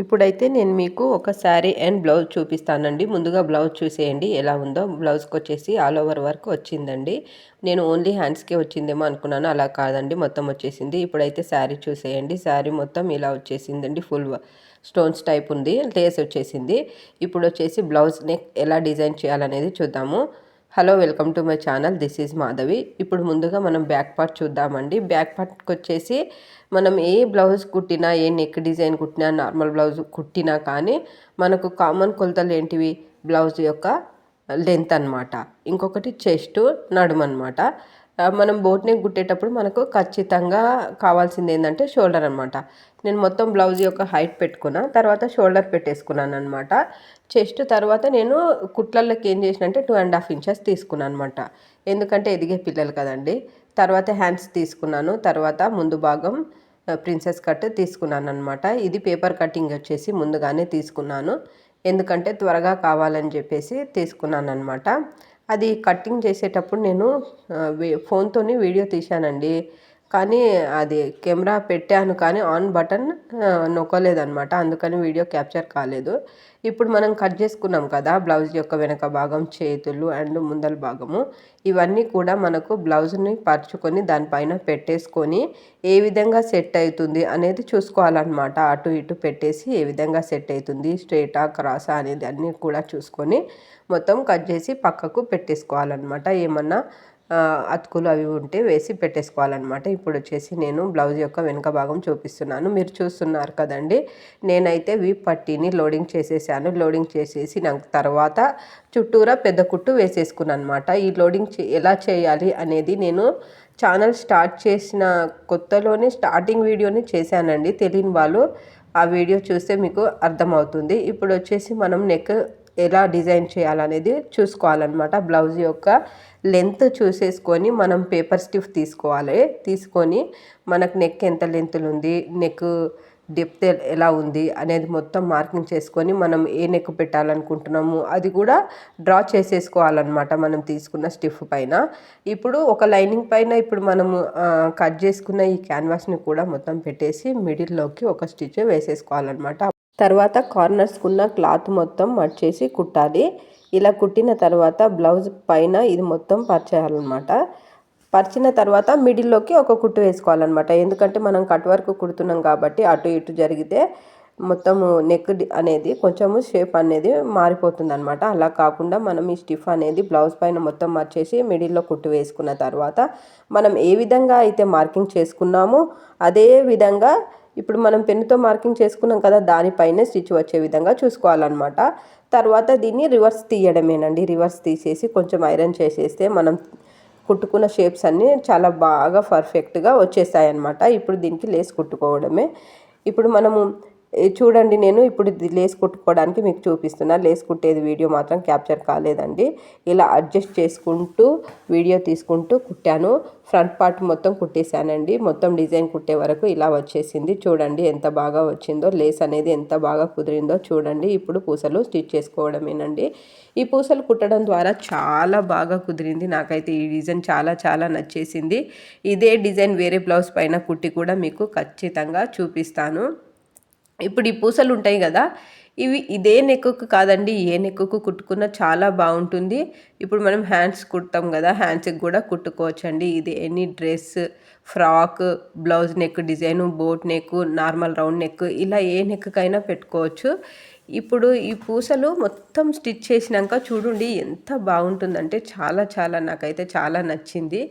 ఇప్పుడైతే నేను మీకు ఒక శారీ అండ్ బ్లౌజ్ చూపిస్తానండి. ముందుగా బ్లౌజ్ చూసేయండి ఎలా ఉందో. బ్లౌజ్కి వచ్చేసి ఆల్ ఓవర్ వర్క్ వచ్చిందండి. నేను ఓన్లీ హ్యాండ్స్కే వచ్చిందేమో అనుకున్నాను అలా కాదండి. మొత్తం వచ్చేసింది. ఇప్పుడైతే శారీ చూసేయండి. శారీ మొత్తం ఇలా వచ్చేసిందండి. ఫుల్ స్టోన్స్ టైప్ ఉంది. లేస్ వచ్చేసింది. ఇప్పుడు వచ్చేసి బ్లౌజ్ నెక్ ఎలా డిజైన్ చేయాలనేది చూద్దాము. Hello welcome to my channel. This is Madhavi. ఇప్పుడు ముందుగా మనం బ్యాక్ పార్ట్ చూద్దామండి. బ్యాక్ పార్ట్కి వచ్చేసి మనం ఏ బ్లౌజ్ కుట్టినా ఏ నెక్ డిజైన్ కుట్టినా నార్మల్ బ్లౌజ్ కుట్టినా కానీ మనకు కామన్ కొలతలు ఏంటివి? బ్లౌజ్ యొక్క లెంత్ అనమాట ఇంకొకటి చెస్ట్ నడుము అనమాట మనం బోట్ నెక్ కుట్టేటప్పుడు మనకు ఖచ్చితంగా కావాల్సింది ఏంటంటే షోల్డర్ అనమాట నేను మొత్తం బ్లౌజ్ యొక్క హైట్ పెట్టుకున్నా తర్వాత షోల్డర్ పెట్టేసుకున్నాను అనమాట చెస్ట్ తర్వాత నేను కుట్లలోకి ఏం చేసిన అంటే టూ అండ్ హాఫ్ ఇంచెస్ తీసుకున్నాను అనమాట ఎందుకంటే ఎదిగే పిల్లలు కదండి. తర్వాత హ్యాండ్స్ తీసుకున్నాను తర్వాత ముందు భాగం ప్రిన్సెస్ కట్ తీసుకున్నాను అనమాట ఇది పేపర్ కటింగ్ వచ్చేసి ముందుగానే తీసుకున్నాను. ఎందుకంటే త్వరగా కావాలని చెప్పేసి తీసుకున్నాను అనమాట అది కట్టింగ్ చేసేటప్పుడు నేను ఫోన్తోని వీడియో తీశానండి. కానీ అది కెమెరా పెట్టాను కానీ ఆన్ బటన్ నొక్కలేదనమాట అందుకని వీడియో క్యాప్చర్ కాలేదు. ఇప్పుడు మనం కట్ చేసుకున్నాం కదా బ్లౌజ్ యొక్క వెనక భాగం చేతులు అండ్ ముందల భాగము. ఇవన్నీ కూడా మనకు బ్లౌజ్ని పరుచుకొని దానిపైన పెట్టేసుకొని ఏ విధంగా సెట్ అవుతుంది అనేది చూసుకోవాలన్నమాట. అటు ఇటు పెట్టేసి ఏ విధంగా సెట్ అవుతుంది స్ట్రేటా క్రాసా అనేది అన్నీ కూడా చూసుకొని మొత్తం కట్ చేసి పక్కకు పెట్టేసుకోవాలన్నమాట. ఏమన్నా అతుకులు అవి ఉంటే వేసి పెట్టేసుకోవాలన్నమాట. ఇప్పుడు వచ్చేసి నేను బ్లౌజ్ యొక్క వెనుక భాగం చూపిస్తున్నాను. మీరు చూస్తున్నారు కదండి. నేనైతే వీ పట్టీని లోడింగ్ చేసేసాను. లోడింగ్ చేసేసి నాకు తర్వాత చుట్టూరా పెద్ద కుట్టు వేసేసుకున్నాను అనమాట ఈ లోడింగ్ ఎలా చేయాలి అనేది నేను ఛానల్ స్టార్ట్ చేసిన కొత్తలోనే స్టార్టింగ్ వీడియోని చేశానండి. తెలియని వాళ్ళు ఆ వీడియో చూస్తే మీకు అర్థమవుతుంది. ఇప్పుడు వచ్చేసి మనం నెక్ ఎలా డిజైన్ చేయాలనేది చూసుకోవాలన్నమాట. బ్లౌజ్ యొక్క లెంత్ చూసేసుకొని మనం పేపర్ స్టిఫ్ తీసుకోవాలి. తీసుకొని మనకు నెక్ ఎంత లెంత్లు ఉంది నెక్ డెప్త్ ఎలా ఉంది అనేది మొత్తం మార్కింగ్ చేసుకొని మనం ఏ నెక్ పెట్టాలనుకుంటున్నాము అది కూడా డ్రా చేసేసుకోవాలన్నమాట మనం తీసుకున్న స్టిఫ్ పైన. ఇప్పుడు ఒక లైనింగ్ పైన ఇప్పుడు మనము కట్ చేసుకున్న ఈ క్యాన్వాస్ని కూడా మొత్తం పెట్టేసి మిడిల్లోకి ఒక స్టిచ్ వేసేసుకోవాలన్నమాట. తర్వాత కార్నర్స్కున్న క్లాత్ మొత్తం మర్చేసి కుట్టాలి. ఇలా కుట్టిన తర్వాత బ్లౌజ్ పైన ఇది మొత్తం పరిచేయాలన్నమాట. పరిచిన తర్వాత మిడిల్లోకి ఒక కుట్టు వేసుకోవాలన్నమాట. ఎందుకంటే మనం కట్ వర్క్ కుడుతున్నాం కాబట్టి అటు ఇటు జరిగితే మొత్తము నెక్ అనేది కొంచెము షేప్ అనేది మారిపోతుంది అనమాట అలా కాకుండా మనం ఈ స్టిఫ్ అనేది బ్లౌజ్ పైన మొత్తం మార్చేసి మిడిల్లో కుట్టు వేసుకున్న తర్వాత మనం ఏ విధంగా అయితే మార్కింగ్ చేసుకున్నామో అదే విధంగా ఇప్పుడు మనం పెన్నుతో మార్కింగ్ చేసుకున్నాం కదా దానిపైనే స్టిచ్ వచ్చే విధంగా చూసుకోవాలన్నమాట. తర్వాత దీన్ని రివర్స్ తీయడమేనండి. రివర్స్ తీసేసి కొంచెం ఐరన్ చేసేస్తే మనం కుట్టుకున్న షేప్స్ అన్నీ చాలా బాగా పర్ఫెక్ట్గా వచ్చేస్తాయి అన్నమాట ఇప్పుడు దీనికి లేస్ కుట్టుకోవడమే. ఇప్పుడు మనము చూడండి నేను ఇప్పుడు లేస్ కుట్టుకోవడానికి మీకు చూపిస్తున్నా. లేస్ కుట్టేది వీడియో మాత్రం క్యాప్చర్ కాలేదండి. ఇలా అడ్జస్ట్ చేసుకుంటూ వీడియో తీసుకుంటూ కుట్టాను. ఫ్రంట్ పార్ట్ మొత్తం కుట్టేశానండి. మొత్తం డిజైన్ కుట్టే వరకు ఇలా వచ్చేసింది. చూడండి ఎంత బాగా వచ్చిందో లేస్ అనేది ఎంత బాగా కుదిరిందో చూడండి. ఇప్పుడు పూసలు స్టిచ్ చేసుకోవడమేనండి. ఈ పూసలు కుట్టడం ద్వారా చాలా బాగా కుదిరింది. నాకైతే ఈ డిజైన్ చాలా చాలా నచ్చేసింది. ఇదే డిజైన్ వేరే బ్లౌజ్ పైన కుట్టి కూడా మీకు ఖచ్చితంగా చూపిస్తాను. ఇప్పుడు ఈ పూసలు ఉంటాయి కదా ఇవి ఇదే నెక్కుకు కాదండి ఏ నెక్కుకు కుట్టుకున్నా చాలా బాగుంటుంది. ఇప్పుడు మనం హ్యాండ్స్ కుడతాం కదా హ్యాండ్స్కి కూడా కుట్టుకోవచ్చండి. ఇది any dress frock blouse neck design boat neck normal round neck ఇలా ఏ నెక్కకైనా పెట్టుకోవచ్చు. ఇప్పుడు ఈ పూసలు మొత్తం స్టిచ్ చేసినాక చూడండి ఎంత బాగుంటుందంటే చాలా చాలా నాకైతే చాలా నచ్చింది.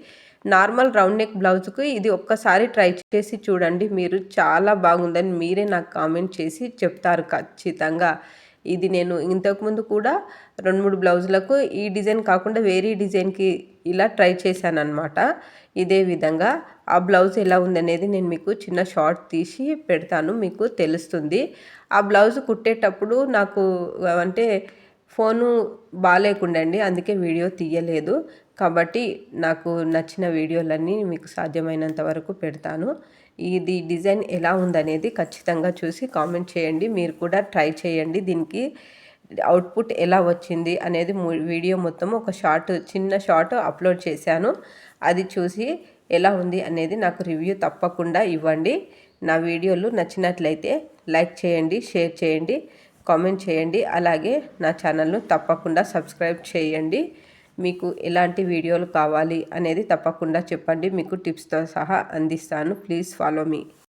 నార్మల్ రౌండ్ నెక్ బ్లౌజ్కి ఇది ఒక్కసారి ట్రై చేసి చూడండి. మీరు చాలా బాగుందని మీరే నాకు కామెంట్ చేసి చెప్తారు ఖచ్చితంగా. ఇది నేను ఇంతకుముందు కూడా రెండు మూడు బ్లౌజులకు ఈ డిజైన్ కాకుండా వేరే డిజైన్కి ఇలా ట్రై చేశాను అనమాట ఇదే విధంగా ఆ బ్లౌజ్ ఎలా ఉందనేది నేను మీకు చిన్న షార్ట్ తీసి పెడతాను మీకు తెలుస్తుంది. ఆ బ్లౌజ్ కుట్టేటప్పుడు నాకు అంటే ఫోను బాగాలేకుండండి అందుకే వీడియో తీయలేదు. కాబట్టి నాకు నచ్చిన వీడియోలన్నీ మీకు సాధ్యమైనంత వరకు పెడతాను. ఇది డిజైన్ ఎలా ఉందనేది ఖచ్చితంగా చూసి కామెంట్ చేయండి. మీరు కూడా ట్రై చేయండి. దీనికి అవుట్పుట్ ఎలా వచ్చింది అనేది వీడియో మొత్తం ఒక షార్ట్ చిన్న షార్ట్ అప్లోడ్ చేశాను. అది చూసి ఎలా ఉంది అనేది నాకు రివ్యూ తప్పకుండా ఇవ్వండి. నా వీడియోలు నచ్చినట్లయితే లైక్ చేయండి షేర్ చేయండి కామెంట్ చేయండి. అలాగే నా ఛానల్ను తప్పకుండా సబ్స్క్రైబ్ చేయండి. మీకు ఎలాంటి వీడియోలు కావాలి అనేది తప్పకుండా చెప్పండి. మీకు టిప్స్తో సహా అందిస్తాను. Please follow me.